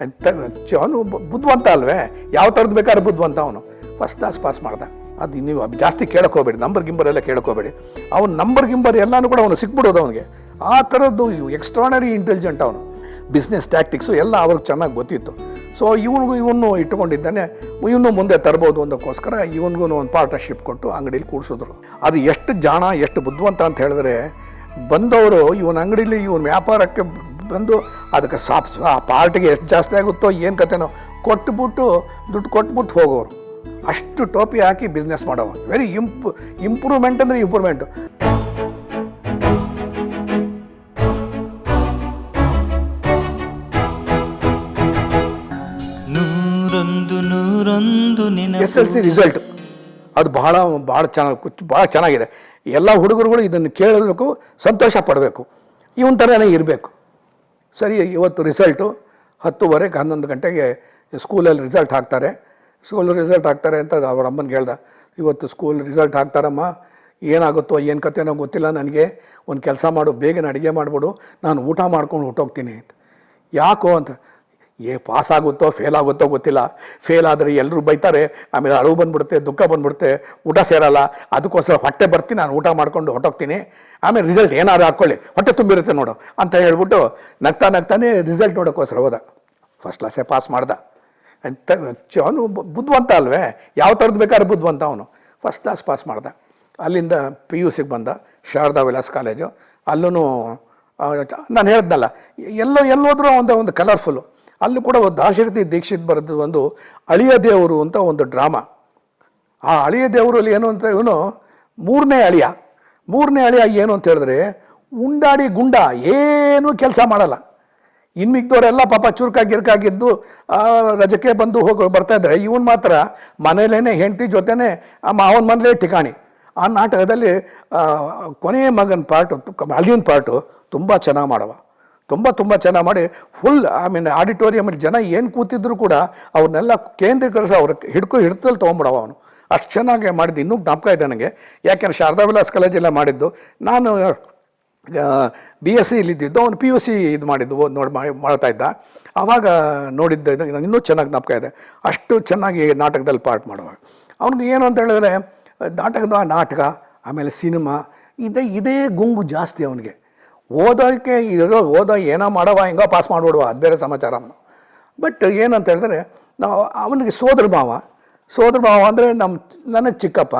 ಅವನು ಬುದ್ಧಿವಂತ ಅಲ್ವೇ? ಯಾವ ಥರದ್ದು ಬೇಕಾದ್ರೆ ಬುದ್ಧಿವಂತ ಅವನು. ಫಸ್ಟ್ ಕ್ಲಾಸ್ ಪಾಸ್ ಮಾಡ್ದ. ಅದು ನೀವು ಜಾಸ್ತಿ ಕೇಳಕ್ಕೆ ಹೋಗ್ಬೇಡಿ ನಂಬರ್ ಗಿಂಬರ್ ಎಲ್ಲ ಕೇಳಕ್ಕೆ ಹೋಗ್ಬೇಡಿ. ಅವ್ನು ನಂಬರ್ ಗಿಂಬರ್ ಎಲ್ಲನೂ ಕೂಡ ಅವನು ಸಿಕ್ಬಿಡೋದು ಅವನಿಗೆ. ಆ ಥರದ್ದು ಎಕ್ಸ್ಟ್ರಾನರಿ ಇಂಟೆಲಿಜೆಂಟ್ ಅವನು. ಬಿಸ್ನೆಸ್ ಟ್ಯಾಕ್ಟಿಕ್ಸು ಎಲ್ಲ ಅವ್ರಿಗೆ ಚೆನ್ನಾಗಿ ಗೊತ್ತಿತ್ತು. ಸೊ ಇವನಿಗೂ ಇವನು ಇಟ್ಟುಕೊಂಡಿದ್ದಾನೆ. ಇವನು ಮುಂದೆ ತರ್ಬೋದು ಅನ್ನೋಕ್ಕೋಸ್ಕರ ಇವನಿಗೂ ಒಂದು ಪಾರ್ಟ್ನರ್ಶಿಪ್ ಕೊಟ್ಟು ಅಂಗಡೀಲಿ ಕೂಡಿಸಿದ್ರು. ಅದು ಎಷ್ಟು ಜಾಣ, ಎಷ್ಟು ಬುದ್ಧಿವಂತ ಅಂತ ಹೇಳಿದ್ರೆ ಬಂದವರು ಇವನ ಅಂಗಡೀಲಿ ಇವನ ವ್ಯಾಪಾರಕ್ಕೆ ಬಂದು ಅದಕ್ಕೆ ಸಾಪ್ ಆ ಪಾರ್ಟಿಗೆ ಎಷ್ಟು ಜಾಸ್ತಿ ಆಗುತ್ತೋ ಏನು ಕತೆನೋ ಕೊಟ್ಬಿಟ್ಟು ದುಡ್ಡು ಕೊಟ್ಬಿಟ್ಟು ಹೋಗೋರು. ಅಷ್ಟು ಟೋಪಿ ಹಾಕಿ ಬಿಸ್ನೆಸ್ ಮಾಡೋವ ವೆರಿ ಇಂಪ್ ಇಂಪ್ರೂವ್ಮೆಂಟ್ ಅಂದರೆ improvement S L C result ಅದು ಬಹಳ ಭಾಳ ಚೆನ್ನಾಗಿ ಭಾಳ ಚೆನ್ನಾಗಿದೆ. ಎಲ್ಲ ಹುಡುಗರುಗಳು ಇದನ್ನು ಕೇಳಬೇಕು ಸಂತೋಷ ಪಡಬೇಕು. ಇವನ್ ಥರನೇ ಇರಬೇಕು. ಸರಿ, ಇವತ್ತು ರಿಸಲ್ಟು ಹತ್ತುವರೆಗೆ ಹನ್ನೊಂದು ಗಂಟೆಗೆ ಸ್ಕೂಲಲ್ಲಿ ರಿಸಲ್ಟ್ ಹಾಕ್ತಾರೆ. ಸ್ಕೂಲ್ ರಿಸಲ್ಟ್ ಹಾಕ್ತಾರೆ ಅಂತ ಅವ್ರ ಅಮ್ಮನಿಗೆ ಹೇಳ್ದೆ. ಇವತ್ತು ಸ್ಕೂಲ್ ರಿಸಲ್ಟ್ ಹಾಕ್ತಾರಮ್ಮ. ಏನಾಗುತ್ತೋ, ಏನು ಕತೆನೋ ಗೊತ್ತಿಲ್ಲ ನನಗೆ. ಒಂದು ಕೆಲಸ ಮಾಡು, ಬೇಗನೆ ಅಡುಗೆ ಮಾಡಿಬಿಡು. ನಾನು ಊಟ ಮಾಡ್ಕೊಂಡು ಹೊಟ್ಟೋಗ್ತೀನಿ ಅಂತ ಯಾಕೋ ಅಂತ. ಏ ಪಾಸ್ ಆಗುತ್ತೋ ಫೇಲ್ ಆಗುತ್ತೋ ಗೊತ್ತಿಲ್ಲ. ಫೇಲ್ ಆದರೆ ಎಲ್ಲರೂ ಬೈತಾರೆ, ಆಮೇಲೆ ಅಳು ಬಂದ್ಬಿಡುತ್ತೆ, ದುಃಖ ಬಂದ್ಬಿಡುತ್ತೆ, ಊಟ ಸೇರಲ್ಲ. ಅದಕ್ಕೋಸ್ಕರ ಹೊಟ್ಟೆ ಬರ್ತೀನಿ ನಾನು ಊಟ ಮಾಡ್ಕೊಂಡು ಹೊಟ್ಟೋಗ್ತೀನಿ ಆಮೇಲೆ ರಿಸಲ್ಟ್ ಏನಾದ್ರು ಹಾಕ್ಕೊಳ್ಳಿ. ಹೊಟ್ಟೆ ತುಂಬಿರುತ್ತೆ ನೋಡು ಅಂತ ಹೇಳ್ಬಿಟ್ಟು ನಗ್ತಾ ನಗ್ತಾನೆ ರಿಸಲ್ಟ್ ನೋಡೋಕ್ಕೋಸ್ಕರ ಹೋದ. ಫಸ್ಟ್ ಕ್ಲಾಸೇ ಪಾಸ್ ಮಾಡ್ದ. ಅಂತ ಅವನು ಬುದ್ಧಿವಂತ ಅಲ್ವೇ? ಯಾವ ಥರದ್ದು ಬೇಕಾದ್ರೆ ಬುದ್ಧಿವಂತ ಅವನು. ಫಸ್ಟ್ ಕ್ಲಾಸ್ ಪಾಸ್ ಮಾಡ್ದ. ಅಲ್ಲಿಂದ ಪಿ ಯು ಸಿಗೆ ಬಂದ, ಶಾರದಾ ವಿಲಾಸ್ ಕಾಲೇಜು. ಅಲ್ಲೂ ನಾನು ಹೇಳಿದ್ನಲ್ಲ, ಎಲ್ಲೋ ಎಲ್ಲೋದ್ರೂ ಒಂದು ಒಂದು ಕಲರ್ಫುಲ್ಲು ಅಲ್ಲೂ ಕೂಡ ದಾಶರಥಿ ದೀಕ್ಷಿತ್ ಬರೆದ ಒಂದು ಅಳಿಯ ದೇವರು ಅಂತ ಒಂದು ಡ್ರಾಮಾ. ಆ ಅಳಿಯ ದೇವರಲ್ಲಿ ಏನು ಅಂತ ಇವನು ಮೂರನೇ ಅಳಿಯ. ಮೂರನೇ ಅಳಿಯ ಏನು ಅಂತ ಹೇಳಿದ್ರೆ ಉಂಡಾಡಿ ಗುಂಡ ಏನೂ ಕೆಲಸ ಮಾಡಲ್ಲ. ಇನ್ನು ಮಿಕ್ದವರೆಲ್ಲ ಪಾಪ ಚುರುಕಾಗಿ ಗಿರ್ಕಾಗಿದ್ದು ರಜಕ್ಕೆ ಬಂದು ಹೋಗಿ ಬರ್ತಾ ಇದ್ದರೆ ಇವನು ಮಾತ್ರ ಮನೇಲೇನೆ, ಹೆಂಡತಿ ಜೊತೆನೆ, ಆ ಮಾವನ ಮನೇಲೇ ಠಿಕಾಣಿ. ಆ ನಾಟಕದಲ್ಲಿ ಕೊನೆಯ ಮಗನ ಪಾರ್ಟು ಅಲ್ಲಿನ ಪಾರ್ಟು ತುಂಬ ಚೆನ್ನಾಗಿ ಮಾಡವ. ತುಂಬ ತುಂಬ ಚೆನ್ನಾಗಿ ಮಾಡಿ ಫುಲ್ ಐ ಮೀನ್ ಆಡಿಟೋರಿಯಮಲ್ಲಿ ಜನ ಏನು ಕೂತಿದ್ರು ಕೂಡ ಅವ್ರನ್ನೆಲ್ಲ ಕೇಂದ್ರೀಕರಿಸಿ ಅವ್ರ ಹಿಡ್ಕೊ ಹಿಡ್ತಲ್ಲಿ ತೊಗೊಂಬಿಡವ ಅವನು. ಅಷ್ಟು ಚೆನ್ನಾಗಿ ಮಾಡಿದ್ದು, ಇನ್ನೂ ಜ್ಞಾಪಕ ಇದೆ ನನಗೆ. ಯಾಕೆಂದ್ರೆ ಶಾರದಾ ವಿಲಾಸ್ ಕಾಲೇಜೆಲ್ಲ ಮಾಡಿದ್ದು. ನಾನು ಬಿ ಎಸ್ ಸಿ ಇಲ್ಲಿದ್ದು ಅವನು ಪಿ ಯು ಸಿ ಇದು ಮಾಡಿದ್ದು ನೋಡಿ ಮಾಡಿ ಮಾಡ್ತಾ ಇದ್ದ. ಆವಾಗ ನೋಡಿದ್ದ ಇನ್ನೂ ಚೆನ್ನಾಗಿ ಜ್ಞಾಪಕ ಇದೆ. ಅಷ್ಟು ಚೆನ್ನಾಗಿ ನಾಟಕದಲ್ಲಿ ಪಾರ್ಟ್ ಮಾಡುವಾಗ ಅವ್ನಿಗೆ ಏನು ಅಂತ ಹೇಳಿದ್ರೆ, ನಾಟಕದ ನಾಟಕ, ಆಮೇಲೆ ಸಿನಿಮಾ, ಇದೇ ಇದೇ ಗುಂಗು ಜಾಸ್ತಿ ಅವನಿಗೆ. ಓದೋಕ್ಕೆ ಇರೋ ಓದೋ ಏನೋ ಮಾಡವ ಹೆಂಗೋ ಪಾಸ್ ಮಾಡಿಬಿಡುವ, ಅದು ಬೇರೆ ಸಮಾಚಾರ. ಬಟ್ ಏನಂತ ಹೇಳಿದ್ರೆ, ನಾವು ಅವನಿಗೆ ಸೋದರ ಭಾವ. ಸೋದರ ಭಾವ ಅಂದರೆ ನಮ್ಮ ನನಗೆ ಚಿಕ್ಕಪ್ಪ.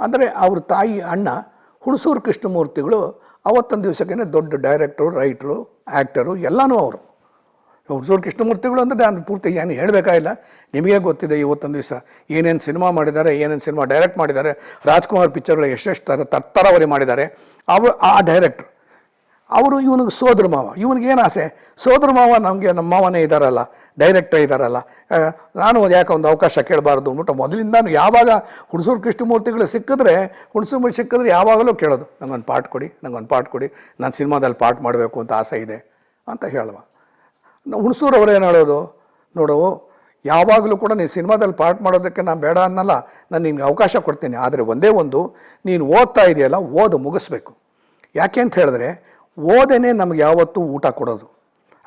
ಅಂದರೆ ಅವ್ರ ತಾಯಿ ಅಣ್ಣ, ಹುಣಸೂರು ಕೃಷ್ಣಮೂರ್ತಿಗಳು, ಅವತ್ತೊಂದು ದಿವಸಕ್ಕೇ ದೊಡ್ಡ ಡೈರೆಕ್ಟ್ರು ರೈಟ್ರು ಆ್ಯಕ್ಟರು ಎಲ್ಲನೂ ಅವರು. ಹುಣಸೂರು ಕೃಷ್ಣಮೂರ್ತಿಗಳು ಅಂದರೆ ನಾನು ಪೂರ್ತಿ ಏನು ಹೇಳಬೇಕಾಗಿಲ್ಲ ನಿಮಗೆ ಗೊತ್ತಿದೆ ಇವತ್ತೊಂದು ದಿವಸ ಏನೇನು ಸಿನಿಮಾ ಮಾಡಿದ್ದಾರೆ, ಏನೇನು ಸಿನಿಮಾ ಡೈರೆಕ್ಟ್ ಮಾಡಿದ್ದಾರೆ. ರಾಜ್ಕುಮಾರ್ ಪಿಕ್ಚರ್ಗಳು ಎಷ್ಟೆಷ್ಟು ಥರ ತರ್ತರವರಿ ಮಾಡಿದ್ದಾರೆ. ಅವ ಆ ಡೈರೆಕ್ಟ್ರು ಅವರು ಇವನಿಗೆ ಸೋದರ ಮಾವ. ಇವನಿಗೆ ಏನು ಆಸೆ? ಸೋದರ ಮಾವ ನಮಗೆ ನಮ್ಮ ಮಾವನೇ ಇದ್ದಾರಲ್ಲ ಡೈರೆಕ್ಟರ್ ಇದ್ದಾರಲ್ಲ ನಾನು ಯಾಕೆ ಒಂದು ಅವಕಾಶ ಕೇಳಬಾರ್ದು ಅಂದ್ಬಿಟ್ಟು ಮೊದಲಿಂದಾನು ಯಾವಾಗ ಹುಣಸೂರು ಕೃಷ್ಣಮೂರ್ತಿಗಳು ಸಿಕ್ಕಿದ್ರೆ, ಹುಣಸೂರು ಸಿಕ್ಕಿದ್ರೆ ಯಾವಾಗಲೂ ಕೇಳೋದು, ನಂಗೊಂದು ಪಾಠ ಕೊಡಿ, ನಂಗೊಂದು ಪಾಠ ಕೊಡಿ, ನಾನು ಸಿನಿಮಾದಲ್ಲಿ ಪಾಠ ಮಾಡಬೇಕು ಅಂತ ಆಸೆ ಇದೆ ಅಂತ ಹೇಳುವ. ನಾವು ಹುಣಸೂರು ಅವ್ರು ಏನು ಹೇಳೋದು? ನೋಡು, ಯಾವಾಗಲೂ ಕೂಡ ನೀನು ಸಿನಿಮಾದಲ್ಲಿ ಪಾರ್ಟ್ ಮಾಡೋದಕ್ಕೆ ನಾನು ಬೇಡ ಅನ್ನಲ್ಲ, ನಾನು ನಿನಗೆ ಅವಕಾಶ ಕೊಡ್ತೀನಿ. ಆದರೆ ಒಂದೇ ಒಂದು, ನೀನು ಓದ್ತಾ ಇದೆಯಲ್ಲ, ಓದು ಮುಗಿಸ್ಬೇಕು. ಯಾಕೆ ಅಂತ ಹೇಳಿದ್ರೆ ಓದೇನೆ ನಮ್ಗೆ ಯಾವತ್ತೂ ಊಟ ಕೊಡೋದು.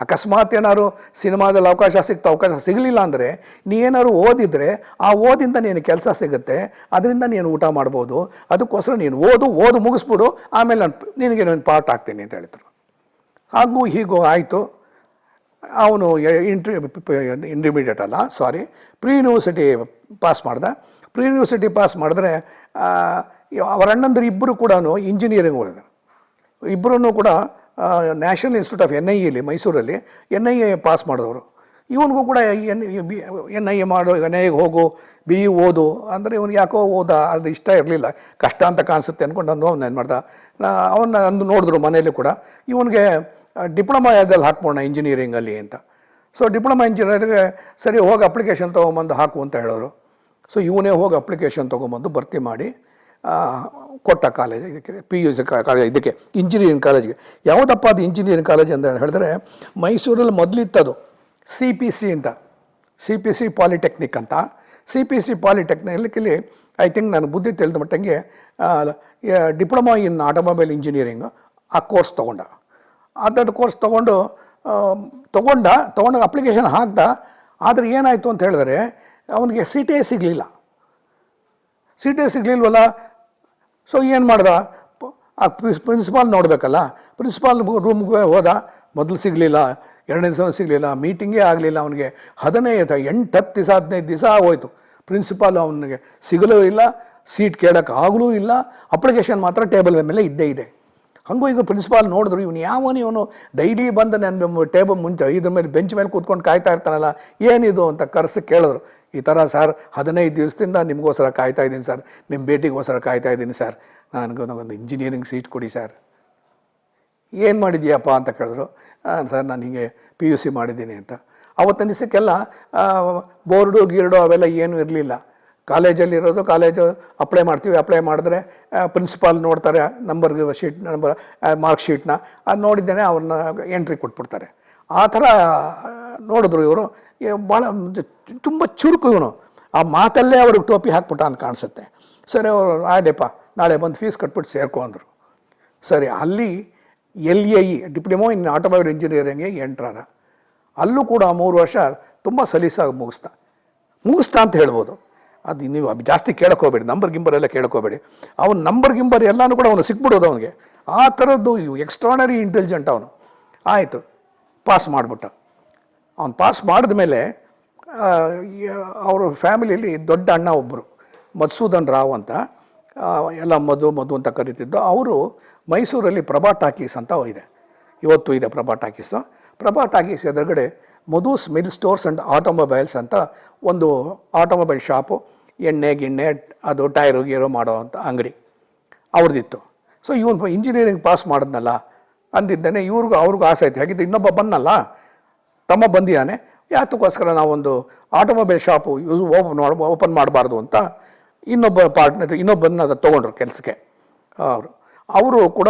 ಅಕಸ್ಮಾತ್ ಏನಾದ್ರು ಸಿನಿಮಾದಲ್ಲಿ ಅವಕಾಶ ಸಿಗ್ತಾ ಅವಕಾಶ ಸಿಗಲಿಲ್ಲ ಅಂದರೆ ನೀ ಏನಾದ್ರು ಓದಿದರೆ ಆ ಓದಿಂದ ನೀನು ಕೆಲಸ ಸಿಗುತ್ತೆ, ಅದರಿಂದ ನೀನು ಊಟ ಮಾಡ್ಬೋದು, ಅದಕ್ಕೋಸ್ಕರ ನೀನು ಓದು ಓದು ಮುಗಿಸ್ಬಿಡು, ಆಮೇಲೆ ನಾನು ನಿನಗೆ ನಾನು ಪಾಠ ಆಗ್ತೀನಿ ಅಂತ ಹೇಳಿದ್ರು. ಹಾಗೂ ಹೀಗೂ ಆಯಿತು. ಅವನು ಇಂಟ್ರಿ ಇಂಟರ್ಮೀಡಿಯೇಟ್ ಅಲ್ಲ ಸಾರಿ ಪ್ರೀ ಯೂನಿವರ್ಸಿಟಿ ಪಾಸ್ ಮಾಡ್ದ ಪ್ರೀ ಯೂನಿವರ್ಸಿಟಿ ಪಾಸ್ ಮಾಡಿದ್ರೆ ಅವರ ಅಣ್ಣಂದ್ರು ಇಬ್ಬರು ಕೂಡ ಇಂಜಿನಿಯರಿಂಗ್ ಓದಿದ್ರು. ಇಬ್ಬರೂ ಕೂಡ national institute of N I ಎಲ್ಲಿ ಮೈಸೂರಲ್ಲಿ ಎನ್ ಐ ಎ ಪಾಸ್ ಮಾಡಿದವರು. ಇವನಿಗೂ ಕೂಡ N B N I E ಮಾಡು ಎನ್ ಐ ಎಗೆ ಹೋಗು, ಬಿ ಇ ಓದು, ಅಂದರೆ ಇವನು ಯಾಕೋ ಓದ, ಅದು ಇಷ್ಟ ಇರಲಿಲ್ಲ. ಕಷ್ಟ ಅಂತ ಕಾಣಿಸುತ್ತೆ ಅಂದ್ಕೊಂಡು ನಾನು ಏನು ಮಾಡ್ದೆ? ಅವನ್ನ ಅಂದು ನೋಡಿದ್ರು ಮನೆಯಲ್ಲಿ ಕೂಡ, ಇವನಿಗೆ ಡಿಪ್ಲೊಮಾ ಯಾವ್ದಲ್ಲಿ ಹಾಕ್ಬೋಣ ಇಂಜಿನಿಯರಿಂಗಲ್ಲಿ ಅಂತ. ಸೊ ಡಿಪ್ಲೊಮಾ ಇಂಜಿನಿಯರಿಗೆ ಸರಿ ಹೋಗಿ ಅಪ್ಲಿಕೇಶನ್ ತೊಗೊಂಬಂದು ಹಾಕು ಅಂತ ಹೇಳೋರು. ಸೊ ಇವನೇ ಹೋಗಿ ಅಪ್ಲಿಕೇಶನ್ ತೊಗೊಂಬಂದು ಭರ್ತಿ ಮಾಡಿ ಕೊಟ್ಟ ಕಾಲೇಜ್ ಇದಕ್ಕೆ ಪಿ ಯು ಸಿ ಕಾಲೇಜ್, ಇದಕ್ಕೆ ಇಂಜಿನಿಯರಿಂಗ್ ಕಾಲೇಜ್ಗೆ ಯಾವುದಪ್ಪ ಅದು ಇಂಜಿನಿಯರಿಂಗ್ ಕಾಲೇಜ್ ಅಂತ ಹೇಳಿದ್ರೆ, ಮೈಸೂರಲ್ಲಿ ಮೊದಲಿತ್ತದು ಸಿ ಪಿ ಸಿ ಅಂತ. ಸಿ ಪಿ ಸಿ ಪಾಲಿಟೆಕ್ನಿಕ್ ಅಂತ. ಸಿ ಪಿ ಸಿ ಪಾಲಿಟೆಕ್ನಿಕಲ್ಲಿ ಐ ಥಿಂಕ್ ನಾನು ಬುದ್ಧಿ ತಿಳಿದ ಮಟ್ಟಂಗೆ ಡಿಪ್ಲೊಮಾ ಇನ್ ಆಟೋಮೊಬೈಲ್ ಇಂಜಿನಿಯರಿಂಗ್ ಆ ಕೋರ್ಸ್ ತೊಗೊಂಡ. ಅದಾದ ಕೋರ್ಸ್ ತೊಗೊಂಡು ತೊಗೊಂಡ ತೊಗೊಂಡಾಗ ಅಪ್ಲಿಕೇಶನ್ ಹಾಕ್ದ. ಆದರೆ ಏನಾಯಿತು ಅಂತ ಹೇಳಿದ್ರೆ, ಅವನಿಗೆ ಸೀಟೇ ಸಿಗಲಿಲ್ಲ. ಸೀಟೇ ಸಿಗಲಿಲ್ವಲ್ಲ ಸೊ ಏನು ಮಾಡ್ದ? ಆ ಪ್ರಿನ್ಸಿಪಾಲ್ ನೋಡಬೇಕಲ್ಲ? ಪ್ರಿನ್ಸಿಪಾಲ್ ರೂಮ್ಗೆ ಹೋದ, ಮೊದಲು ಸಿಗಲಿಲ್ಲ, ಎರಡನೇ ದಿವಸ ಸಿಗಲಿಲ್ಲ ಮೀಟಿಂಗೇ ಆಗಲಿಲ್ಲ ಅವನಿಗೆ. ಹದಿನೈದು ಎಂಟು ಹತ್ತು ದಿವಸ, ಹದಿನೈದು ದಿವಸ ಆಗೋಯ್ತು. ಪ್ರಿನ್ಸಿಪಾಲ್ ಅವನಿಗೆ ಸಿಗಲೂ ಇಲ್ಲ ಸೀಟ್ ಕೇಳೋಕ್ಕಾಗಲೂ ಇಲ್ಲ ಅಪ್ಲಿಕೇಶನ್ ಮಾತ್ರ ಟೇಬಲ್ ಮೇಲೆ ಇದ್ದೇ ಇದೆ. ಹಂಗೂ ಈಗ ಪ್ರಿನ್ಸಿಪಾಲ್ ನೋಡಿದ್ರು ಇವನು ಯಾವನು ಇವನು ಡೈಲಿ ಬಂದು ನನ್ನ ಟೇಬಲ್ ಮುಂಚೆ ಇದ್ರ ಮೇಲೆ ಬೆಂಚ್ ಮೇಲೆ ಕೂತ್ಕೊಂಡು ಕಾಯ್ತಾ ಇರ್ತಾನಲ್ಲ ಏನಿದು ಅಂತ ಕರೆಸಿ ಕೇಳಿದ್ರು. ಈ ಥರ ಸರ್ ಹದಿನೈದು ದಿವಸದಿಂದ ನಿಮಗೋಸ್ಕರ ಕಾಯ್ತಾ ಇದ್ದೀನಿ ಸರ್ ನಿಮ್ಮ ಭೇಟಿಗೋಸ್ಕರ ಕಾಯ್ತಾ ಇದ್ದೀನಿ ಸರ್ ನನಗೆ ಒಂದು ಇಂಜಿನಿಯರಿಂಗ್ ಸೀಟ್ ಕೊಡಿ ಸರ್ ಏನು ಮಾಡಿದ್ಯಪ್ಪ? ಅಂತ ಕೇಳಿದ್ರು. "ಆ, ಸರ್ ನಾನು ಹೀಗೆ ಪಿ ಯು ಸಿ ಮಾಡಿದ್ದೀನಿ ಅಂತ. ಅವತ್ತಿನ ದಿವಸಕ್ಕೆಲ್ಲ ಬೋರ್ಡು ಗೀರ್ಡು ಅವೆಲ್ಲ ಏನೂ ಇರಲಿಲ್ಲ. ಕಾಲೇಜಲ್ಲಿರೋದು ಕಾಲೇಜು ಅಪ್ಲೈ ಮಾಡ್ತೀವಿ ಅಪ್ಲೈ ಮಾಡಿದ್ರೆ ಪ್ರಿನ್ಸಿಪಾಲ್ ನೋಡ್ತಾರೆ ನಂಬರ್ ಶೀಟ್ ನಂಬರ್ ಮಾರ್ಕ್ ಶೀಟ್ನ ಅದು ನೋಡಿದ್ದೇನೆ ಅವ್ರನ್ನ ಎಂಟ್ರಿ ಕೊಟ್ಬಿಡ್ತಾರೆ. ಆ ಥರ ನೋಡಿದ್ರು ಇವರು. ಭಾಳ ತುಂಬ ಚುರುಕು ಇವನು. ಆ ಮಾತಲ್ಲೇ ಅವ್ರಿಗೆ ಟೋಪಿ ಹಾಕ್ಬಿಟ್ಟ ಅಂತ ಕಾಣಿಸುತ್ತೆ. ಸರಿ, ಅವರು ಆಯ್ದೆಪ್ಪ ನಾಳೆ ಬಂದು ಫೀಸ್ ಕಟ್ಬಿಟ್ಟು ಸೇರ್ಕೊ ಅಂದರು. ಸರಿ, ಅಲ್ಲಿ L A E, diploma in automobile ಇಂಜಿನಿಯರಿಂಗ್ಗೆ ಎಂಟ್ರಾದ ಅಲ್ಲೂ ಕೂಡ ಮೂರು ವರ್ಷ ತುಂಬ ಸಲೀಸಾಗಿ ಮುಗಿಸ್ತಾ ಮುಗಿಸ್ತಾ ಅಂತ ಹೇಳ್ಬೋದು. ಅದು ನೀವು ಜಾಸ್ತಿ ಕೇಳಕೋಬೇಡಿ ನಂಬರ್ ಗಿಂಬರ್ ಎಲ್ಲ ಕೇಳ್ಕೋಬೇಡಿ ಅವನ ನಂಬರ್ ಗಿಂಬರ್ ಎಲ್ಲನೂ ಕೂಡ ಅವನು ಸಿಕ್ಬಿಡೋದು ಅವನಿಗೆ. ಆ ಥರದ್ದು ಎಕ್ಸ್ಟ್ರಾನರಿ ಇಂಟೆಲಿಜೆಂಟ್ ಅವನು. ಆಯಿತು ಪಾಸ್ ಮಾಡಿಬಿಟ್ಟ. ಅವ್ನು ಪಾಸ್ ಮಾಡಿದ ಮೇಲೆ ಅವರು ಫ್ಯಾಮಿಲಿಯಲ್ಲಿ ದೊಡ್ಡ ಅಣ್ಣ ಒಬ್ಬರು ಮಧುಸೂದನ್ ರಾವ್ ಅಂತ ಎಲ್ಲ ಮಧು ಮಧು ಅಂತ ಕರಿತಿದ್ದು, ಅವರು ಮೈಸೂರಲ್ಲಿ ಪ್ರಭಾ ಟಾಕೀಸ್ ಅಂತ ಇದೆ. ಇವತ್ತು ಇದೆ ಪ್ರಭಾ ಟಾಕೀಸು ಪ್ರಭಾ ಟಾಕೀಸ್ ಎದುರುಗಡೆ Madhu's mill stores and automobiles ಅಂತ ಒಂದು ಆಟೋಮೊಬೈಲ್ ಶಾಪು. ಎಣ್ಣೆ, ಗಿಣ್ಣೆ, ಅದು ಟೈರು, ಗೀರು ಮಾಡೋ ಅಂತ ಅಂಗಡಿ. ಅವ್ರದ್ದಿತ್ತು. ಸೊ ಇವನು ಇಂಜಿನಿಯರಿಂಗ್ ಪಾಸ್ ಮಾಡಿದ್ನಲ್ಲ. ಅಂದಿದ್ದೇನೆ ಇವ್ರಿಗೂ, ಅವ್ರಿಗೂ ಆಸೆ ಐತೆ ಹಾಗಿದ್ದು ಇನ್ನೊಬ್ಬ ಬಂದಲ್ಲ ತಮ್ಮ ಬಂದಿದ್ದಾನೆ. ಯಾತಕ್ಕೋಸ್ಕರ ನಾವೊಂದು automobile shop use open open ಮಾಡಬಾರ್ದು ಅಂತ ಇನ್ನೊಬ್ಬ ಪಾರ್ಟ್ನರ್ ಇನ್ನೊಬ್ಬನ ಅದು ತೊಗೊಂಡ್ರು ಕೆಲಸಕ್ಕೆ. ಅವರು. ಅವರು ಕೂಡ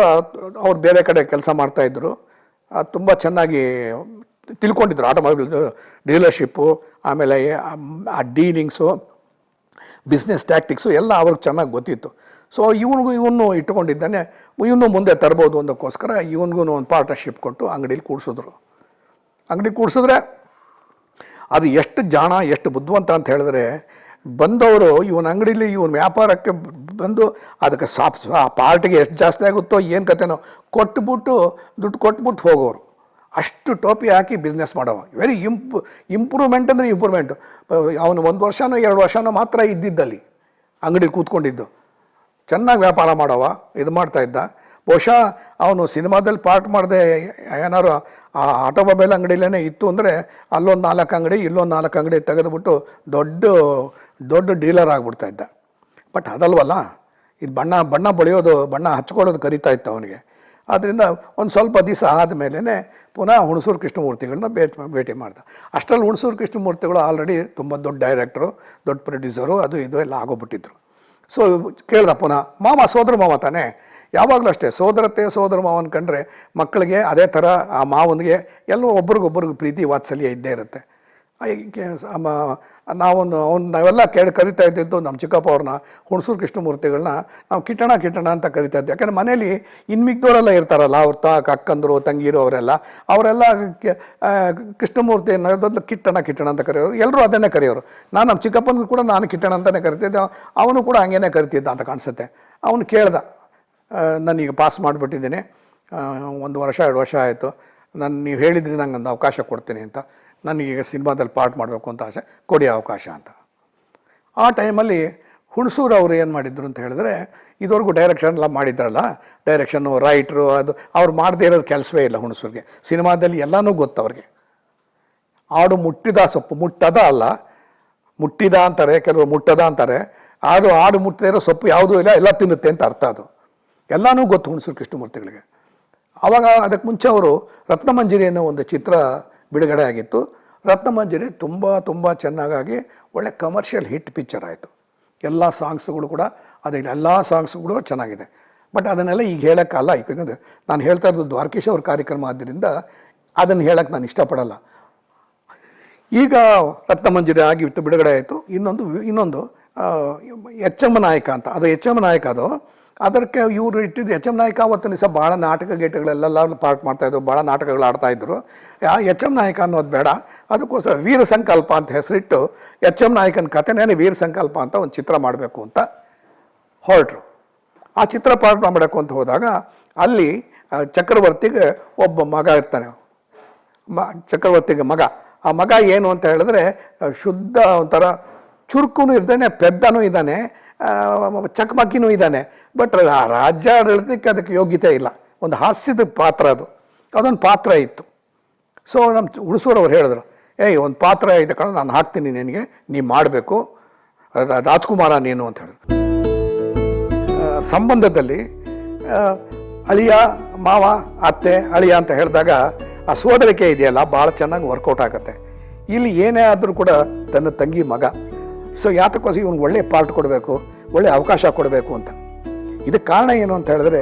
ಅವ್ರು ಬೇರೆ ಕಡೆ ಕೆಲಸ ಮಾಡ್ತಾಯಿದ್ರು ತುಂಬ ಚೆನ್ನಾಗಿ ತಿಳ್ಕೊಂಡಿದ್ರು ಆಟೋಮೊಬೈಲ್ ಡೀಲರ್ಶಿಪ್ಪು, ಆಮೇಲೆ, ಆ ಡೀಲಿಂಗ್ಸು, ಬಿಸ್ನೆಸ್ ಟ್ಯಾಕ್ಟಿಕ್ಸು ಎಲ್ಲ ಅವ್ರಿಗೆ ಚೆನ್ನಾಗಿ ಗೊತ್ತಿತ್ತು. ಸೊ, ಇವನಿಗೂ ಇವನು ಇಟ್ಕೊಂಡಿದ್ದಾನೆ ಇವನು ಮುಂದೆ ತರ್ಬೋದು ಅನ್ನೋಕ್ಕೋಸ್ಕರ ಇವನಿಗೂ ಒಂದು ಪಾರ್ಟ್ನರ್ಶಿಪ್ ಕೊಟ್ಟು ಅಂಗಡೀಲಿ ಕೂಡಿಸಿದ್ರು. ಅಂಗಡಿ ಕೂಡಿಸಿದ್ರೆ ಅದು ಎಷ್ಟು ಜಾಣ, ಎಷ್ಟು ಬುದ್ಧಿವಂತ ಅಂತ ಹೇಳಿದ್ರೆ, ಬಂದವರು ಇವನ ಅಂಗಡೀಲಿ ಇವನ ವ್ಯಾಪಾರಕ್ಕೆ ಬಂದು ಅದಕ್ಕೆ ಸಾಪ್ ಆ ಪಾರ್ಟಿಗೆ ಎಷ್ಟು ಜಾಸ್ತಿ ಆಗುತ್ತೋ ಏನು ಕತೆನೋ ಕೊಟ್ಬಿಟ್ಟು, ದುಡ್ಡು ಕೊಟ್ಬಿಟ್ಟು ಹೋಗೋರು. ಅಷ್ಟು ಟೋಪಿ ಹಾಕಿ ಬಿಸ್ನೆಸ್ ಮಾಡೋವ. ವೆರಿ ಇಂಪ್ ಇಂಪ್ರೂವ್ಮೆಂಟ್ ಅಂದರೆ ಇಂಪ್ರೂವ್ಮೆಂಟ್ ಅವನು ಒಂದು ವರ್ಷನೋ ಎರಡು ವರ್ಷನೋ ಮಾತ್ರ ಇದ್ದಿದ್ದಲ್ಲಿ ಅಂಗಡಿ ಕೂತ್ಕೊಂಡಿದ್ದು. ಚೆನ್ನಾಗಿ ವ್ಯಾಪಾರ ಮಾಡೋವ, ಇದು ಮಾಡ್ತಾ ಇದ್ದ. ಬಹುಶಃ ಅವನು ಸಿನಿಮಾದಲ್ಲಿ ಪಾರ್ಟ್ ಮಾಡಿದೆ ಏನಾರು ಆ ಆಟೋಮೊಬೈಲ್ ಅಂಗಡಿಲೇ ಇತ್ತು ಅಂದರೆ ಅಲ್ಲೊಂದು ನಾಲ್ಕು ಅಂಗಡಿ, ಇಲ್ಲೊಂದು ನಾಲ್ಕು ಅಂಗಡಿ ತೆಗೆದುಬಿಟ್ಟು ದೊಡ್ಡ ದೊಡ್ಡ ಡೀಲರ್ ಆಗಿಬಿಡ್ತಾ ಇದ್ದ. ಬಟ್ ಅದಲ್ವಲ್ಲ, ಇದು ಬಣ್ಣ ಬಣ್ಣ ಬಳಿಯೋದು, ಬಣ್ಣ ಹಚ್ಕೊಳ್ಳೋದು ಕರಿತಾ ಇತ್ತು ಅವನಿಗೆ. ಆದ್ದರಿಂದ ಒಂದು ಸ್ವಲ್ಪ ದಿವಸ ಆದಮೇಲೆ ಪುನಃ ಹುಣಸೂರು ಕೃಷ್ಣಮೂರ್ತಿಗಳನ್ನ ಭೇಟಿ ಭೇಟಿ ಮಾಡ್ದೆ. ಅಷ್ಟರಲ್ಲಿ ಹುಣಸೂರು ಕೃಷ್ಣಮೂರ್ತಿಗಳು ಆಲ್ರೆಡಿ ತುಂಬ ದೊಡ್ಡ ಡೈರೆಕ್ಟ್ರು ದೊಡ್ಡ ಪ್ರೊಡ್ಯೂಸರು ಅದು ಇದು ಎಲ್ಲ ಆಗೋಗ್ಬಿಟ್ಟಿದ್ರು. ಸೊ ಕೇಳ್ದ ಪುನಃ, ಮಾಮ ಸೋದರ ಮಾವ ತಾನೇ? ಯಾವಾಗಲೂ ಅಷ್ಟೇ ಸೋದರತೆ ಸೋದರ ಮಾವನ ಕಂಡ್ರೆ ಮಕ್ಕಳಿಗೆ ಅದೇ ಥರ ಆ ಮಾವನಿಗೆ ಎಲ್ಲ ಒಬ್ರಿಗೊಬ್ಬರಿಗೂ ಪ್ರೀತಿ ವಾತ್ಸಲ್ಯ ಇದ್ದೇ ಇರುತ್ತೆ. ನಾವೊಂದು, ಅವ್ನು, ನಾವೆಲ್ಲ ಕೇಳಿ ಕರಿತಾ ಇದ್ದಿದ್ದು ನಮ್ಮ ಚಿಕ್ಕಪ್ಪ ಅವ್ರನ್ನ, ಹುಣಸೂರು ಕೃಷ್ಣಮೂರ್ತಿಗಳನ್ನ ನಾವು ಕಿಟ್ಟಣ ಕಿಟ್ಟಣ ಅಂತ ಕರಿತಾ ಇದ್ದೆ ಯಾಕಂದ್ರೆ ಮನೇಲಿ ಇನ್ಮಿಕ್ದವರೆಲ್ಲ ಇರ್ತಾರಲ್ಲ, ಅವ್ರ ತಾ ಅಕ್ಕಂದರು, ತಂಗಿರು ಅವರೆಲ್ಲ ಅವರೆಲ್ಲ ಕೃಷ್ಣಮೂರ್ತಿ ಅನ್ನೋದೊಂದು ಕಿಟ್ಟಣ ಕಿಟ್ಟಣ ಅಂತ ಕರೆಯೋರು. ಎಲ್ಲರೂ ಅದನ್ನೇ ಕರೆಯೋರು. ನಾನು ನಮ್ಮ ಚಿಕ್ಕಪ್ಪನಿಗೂ ಕೂಡ ನಾನು ಕಿಟ್ಟಣ ಅಂತಲೇ ಕರಿತಿದ್ದೆ. ಅವನು ಕೂಡ ಹಂಗೇನೆ ಕರಿತಿದ್ದ ಅಂತ ಕಾಣಿಸುತ್ತೆ. ಅವನು ಕೇಳ್ದ ನಾನೀಗ ಪಾಸ್ ಮಾಡಿಬಿಟ್ಟಿದ್ದೀನಿ. ಒಂದು ವರ್ಷ, ಎರಡು ವರ್ಷ ಆಯಿತು. ನಾನು, ನೀವು ಹೇಳಿದ್ರಿ ನಂಗೆ ಒಂದು ಅವಕಾಶ ಕೊಡ್ತೀನಿ ಅಂತ. ನನಗೀಗ ಸಿನಿಮಾದಲ್ಲಿ ಪಾರ್ಟ್ ಮಾಡಬೇಕು ಅಂತ ಆಸೆ, ಕೊಡಿ ಅವಕಾಶ ಅಂತ. ಆ ಟೈಮಲ್ಲಿ ಹುಣಸೂರು ಅವರು ಏನು ಮಾಡಿದ್ರು ಅಂತ ಹೇಳಿದ್ರೆ, ಇದುವರೆಗೂ ಡೈರೆಕ್ಷನ್ ಎಲ್ಲ ಮಾಡಿದ್ರಲ್ಲ ಡೈರೆಕ್ಷನ್ನು ರೈಟ್ರು ಅದು ಅವ್ರು ಮಾಡದೇ ಇರೋದು ಕೆಲಸವೇ ಇಲ್ಲ ಹುಣಸೂರಿಗೆ. ಸಿನಿಮಾದಲ್ಲಿ ಎಲ್ಲನೂ ಗೊತ್ತು ಅವ್ರಿಗೆ. ಆಡು ಮುಟ್ಟಿದ ಸೊಪ್ಪು, ಮುಟ್ಟದ ಅಲ್ಲ, ಮುಟ್ಟಿದ ಅಂತಾರೆ, ಕೆಲವರು ಮುಟ್ಟದ ಅಂತಾರೆ ಆಡು ಆಡು ಮುಟ್ಟದೇ ಇರೋ ಸೊಪ್ಪು ಯಾವುದೂ ಇಲ್ಲ, ಎಲ್ಲ ತಿನ್ನುತ್ತೆ ಅಂತ ಅರ್ಥ ಅದು. ಎಲ್ಲನೂ ಗೊತ್ತು ಹುಣಸೂರು ಕೃಷ್ಣಮೂರ್ತಿಗಳಿಗೆ. ಆವಾಗ ಅದಕ್ಕೆ ಮುಂಚೆ ಅವರು ರತ್ನಮಂಜರಿ ಅನ್ನೋ ಒಂದು ಚಿತ್ರ ಬಿಡುಗಡೆ ಆಗಿತ್ತು. ರತ್ನಮಂಜರಿ ತುಂಬ ತುಂಬ ಚೆನ್ನಾಗಾಗಿ ಒಳ್ಳೆ ಕಮರ್ಷಿಯಲ್ ಹಿಟ್ ಪಿಕ್ಚರ್ ಆಯಿತು. ಎಲ್ಲ ಸಾಂಗ್ಸ್ಗಳು ಕೂಡ, ಅದೇ ಎಲ್ಲ ಸಾಂಗ್ಸ್ಗಳು ಚೆನ್ನಾಗಿದೆ. ಬಟ್ ಅದನ್ನೆಲ್ಲ ಈಗ ಹೇಳೋಕ್ಕಲ್ಲ ಯಾಕಂದರೆ ನಾನು ಹೇಳ್ತಾ ಇರೋದು ದ್ವಾರಕೀಶ್ ಅವ್ರ ಕಾರ್ಯಕ್ರಮ ಆದ್ದರಿಂದ ಅದನ್ನು ಹೇಳೋಕ್ಕೆ ನಾನು ಇಷ್ಟಪಡಲ್ಲ. ಈಗ ರತ್ನಮಂಜರಿ ಆಗಿ ಬಿಡುಗಡೆ ಆಯಿತು. ಇನ್ನೊಂದು ಇನ್ನೊಂದು ಎಚ್ ಎಂ ನಾಯಕ ಅಂತ. ಅದು ಎಚ್ ಎಂ ನಾಯಕ ಅದು. ಅದಕ್ಕೆ ಇವರು ಇಟ್ಟಿದ್ದು ಎಚ್ ಎಂ ನಾಯಕ ಅವತ್ತಿನ ದಿವಸ ಭಾಳ ನಾಟಕ ಗೀಟಗಳೆಲ್ಲ ಪಾರ್ಟ್ ಮಾಡ್ತಾಯಿದ್ರು ಭಾಳ ನಾಟಕಗಳು ಆಡ್ತಾಯಿದ್ರು ಎಚ್ ಎಂ ನಾಯಕ ಅನ್ನೋದು ಬೇಡ. ಅದಕ್ಕೋಸ್ಕರ ವೀರ ಸಂಕಲ್ಪ ಅಂತ ಹೆಸರಿಟ್ಟು ಎಚ್ ಎಂ ನಾಯಕನ ಕಥೆನೇ ವೀರ ಸಂಕಲ್ಪ ಅಂತ ಒಂದು ಚಿತ್ರ ಮಾಡಬೇಕು ಅಂತ ಹೊರಟರು. ಆ ಚಿತ್ರ ಪಾರ್ಟ್ ಮಾಡಬೇಕು ಅಂತ ಹೋದಾಗ ಅಲ್ಲಿ ಚಕ್ರವರ್ತಿಗೆ ಒಬ್ಬ ಮಗ ಇರ್ತಾನೆ. ಮ, ಚಕ್ರವರ್ತಿಗೆ ಮಗ. ಆ ಮಗ ಏನು ಅಂತ ಹೇಳಿದ್ರೆ ಶುದ್ಧ ಒಂಥರ ಚುರುಕೂ ಇದ್ದಾನೆ ಪೆದ್ದನೂ ಇದ್ದಾನೆ ಚಕಮಕಿನೂ ಇದ್ದಾನೆ. ಬಟ್ ಆ ರಾಜ್ಯ ಅದಕ್ಕೆ ಯೋಗ್ಯತೆ ಇಲ್ಲ. ಒಂದು ಹಾಸ್ಯದ ಪಾತ್ರ ಅದು. ಅದೊಂದು ಪಾತ್ರ ಇತ್ತು. ಸೊ ನಮ್ಮ ಹುಣಸೂರವ್ರು ಹೇಳಿದ್ರು, ಏಯ್, ಒಂದು ಪಾತ್ರ ಇದೆ ಕಣ, ನಾನು ಹಾಕ್ತೀನಿ ನಿನಗೆ, ನೀ ಮಾಡಬೇಕು. ರಾಜ್ಕುಮಾರ ನೀನು ಅಂತ ಹೇಳಿದ್ರು. ಸಂಬಂಧದಲ್ಲಿ ಅಳಿಯ, ಮಾವ, ಅತ್ತೆ, ಅಳಿಯ ಅಂತ ಹೇಳಿದಾಗ, ಆ ಸೋದರಿಕೆ ಇದೆಯಲ್ಲ, ಭಾಳ ಚೆನ್ನಾಗಿ ವರ್ಕೌಟ್ ಆಗುತ್ತೆ. ಇಲ್ಲಿ ಏನೇ ಆದರೂ ಕೂಡ ತನ್ನ ತಂಗಿ ಮಗ. ಸೊ ಯಾತಕ್ಕೋಸ್ಕರ ಇವನಿಗೆ ಒಳ್ಳೆ ಪಾರ್ಟ್ ಕೊಡಬೇಕು, ಒಳ್ಳೆ ಅವಕಾಶ ಕೊಡಬೇಕು ಅಂತ. ಇದಕ್ಕೆ ಕಾರಣ ಏನು ಅಂತ ಹೇಳಿದ್ರೆ